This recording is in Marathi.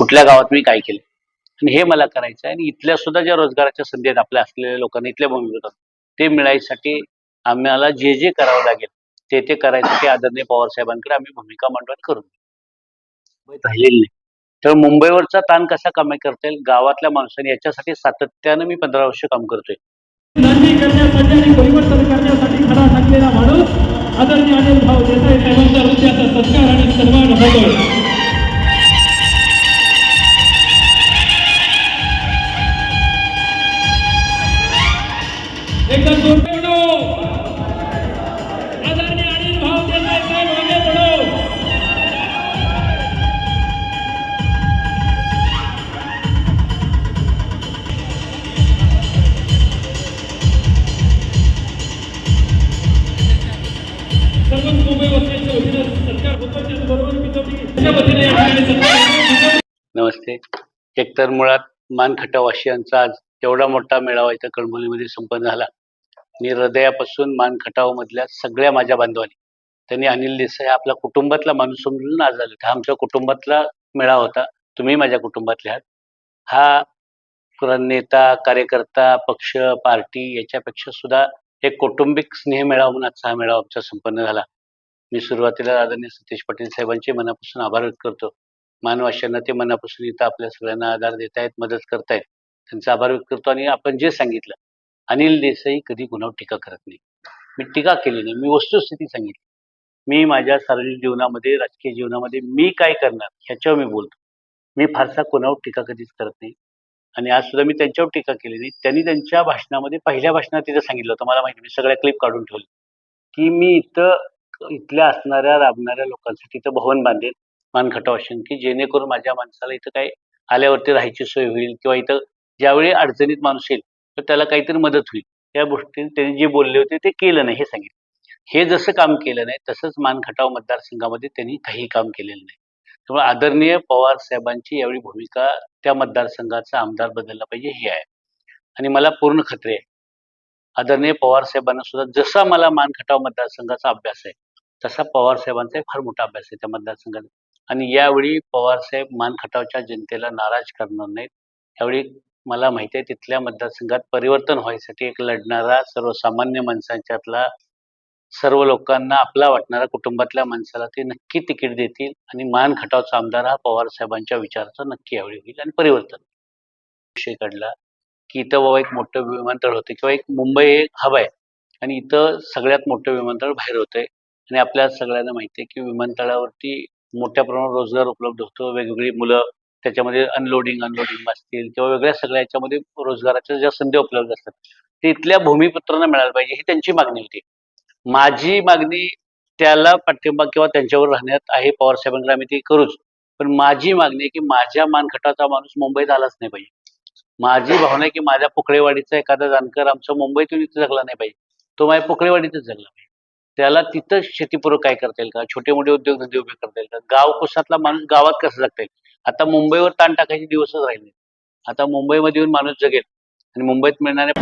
कुठल्या गावात मी काय केलं? आणि हे मला करायचं आहे. आणि इथल्या सुद्धा ज्या रोजगाराच्या संधी आहेत आपल्या असलेल्या लोकांना इथल्या भूमिकेत ते मिळायसाठी आम्हाला जे जे करावं लागेल ते ते करायसाठी आदरणीय पवार साहेबांकडे आम्ही भूमिका मांडवत करू मुंबईत राहिलेली नाही. तर मुंबईवरचा ताण कसा कमी करता येईल? गावातल्या माणसांनी याच्यासाठी सातत्यानं मी पंधरा वर्ष काम करतोय. नांदी करण्यासाठी आणि परिवर्तन करण्यासाठी खडा ठाकलेला माणूस आदरणीय अनिल भाऊ देसाई साहेबांच्या हृदयाचा सत्कार नमस्ते. एकतर मुळात मान खटावाशियांचा आज एवढा मोठा मेळावा इथं कणबोलीमध्ये संपन्न झाला. मी हृदयापासून मान खटाव मधल्या सगळ्या माझ्या बांधवांनी त्यांनी अनिल देसाई आपल्या आपला कुटुंबातला माणूस समजून आज आले हा आमच्या कुटुंबातला मेळावा होता. तुम्ही माझ्या कुटुंबातले आहात. हा नेता कार्यकर्ता पक्ष पार्टी याच्यापेक्षा सुद्धा एक कौटुंबिक स्नेह मेळावा म्हणून आजचा हा मेळावा आमचा संपन्न झाला. मी सुरुवातीला आदरणीय सतीश पाटील साहेबांचे मनापासून आभार व्यक्त करतो. मानवाशांना ते मनापासून इथं आपल्या सगळ्यांना आधार देत आहेत मदत करतायत. त्यांचा आभार व्यक्त करतो आणि आपण जे सांगितलं अनिल देसाई कधी कुणावर टीका करत नाही. मी टीका केली नाही मी वस्तुस्थिती सांगितली. मी माझ्या सार्वजनिक जीवनामध्ये राजकीय जीवनामध्ये मी काय करणार ह्याच्यावर मी बोलतो. मी फारसा कोणावर टीका कधीच करत नाही. आणि आज सुद्धा मी त्यांच्यावर टीका केली नाही. त्यांनी त्यांच्या भाषणामध्ये पहिल्या भाषणात तिथं सांगितलं होतं. मला माहिती मी सगळ्या क्लिप काढून ठेवले की मी इथं इथल्या असणाऱ्या राबणाऱ्या लोकांसाठी इथं भवन बांधेल मानखटाव असेल की जेणेकरून माझ्या माणसाला इथं काय आल्यावरती राहायची सोय होईल किंवा इथं ज्यावेळी अडचणीत माणूस येईल तर त्याला काहीतरी मदत होईल. या गोष्टी त्यांनी जे बोलले होते ते केलं नाही हे सांगितलं. हे जसं काम केलं नाही तसंच मानखटाव मतदारसंघामध्ये त्यांनी काही काम केलेलं नाही. त्यामुळे आदरणीय पवार साहेबांची यावेळी भूमिका त्या मतदारसंघाचा आमदार बदलला पाहिजे हे आहे. आणि मला पूर्ण खात्री आहे आदरणीय पवार साहेबांना सुद्धा जसा मला मानखटाव मतदारसंघाचा अभ्यास आहे तसा पवार साहेबांचा एक फार मोठा अभ्यास आहे त्या मतदारसंघात. आणि यावेळी पवारसाहेब मानखटावच्या जनतेला नाराज करणार नाहीत. यावेळी मला माहिती आहे तिथल्या मतदारसंघात परिवर्तन व्हायसाठी एक लढणारा सर्वसामान्य माणसांच्यातला सर्व लोकांना आपला वाटणारा कुटुंबातल्या माणसाला ते नक्की तिकीट देतील. आणि मान खटावचा आमदार हा पवार साहेबांच्या विचाराचा नक्की यावेळी होईल आणि परिवर्तन विषय काढला की इथं बाबा एक मोठं विमानतळ होते किंवा एक मुंबई एक हब आहे. आणि इथं सगळ्यात मोठं विमानतळ बाहेर होतंय. आणि आपल्या सगळ्यांना माहिती आहे की विमानतळावरती मोठ्या प्रमाणात रोजगार उपलब्ध होतो. वेगवेगळी मुलं त्याच्यामध्ये अनलोडिंग अनलोडिंग असतील किंवा वेगळ्या सगळ्या याच्यामध्ये रोजगाराच्या ज्या संधी उपलब्ध असतात ते इथल्या भूमिपुत्रांना मिळायला पाहिजे ही त्यांची मागणी होती. माझी मागणी त्याला पाठिंबा किंवा त्यांच्यावर राहण्यात आहे पवार साहेबांकडे आम्ही ती करूच. पण माझी मागणी आहे की माझ्या मानखटाचा माणूस मुंबईत आलाच नाही पाहिजे. माझी भावना आहे की माझ्या पुकळेवाडीचा एखादा जानकर आमचा मुंबईतून इथे जगला नाही पाहिजे. तो माझ्या पुकळेवाडीतच जगला पाहिजे. त्याला तिथं शेतीपूरक काय करता येईल का? छोटे मोठे उद्योगधंदे उभे करता येईल का? गाव कुसातला माणूस गावात कसं जगता येईल? आता मुंबईवर ताण टाकायचे दिवसच राहिले आता मुंबईमध्ये येऊन माणूस जगेल आणि मुंबईत मिळणाऱ्या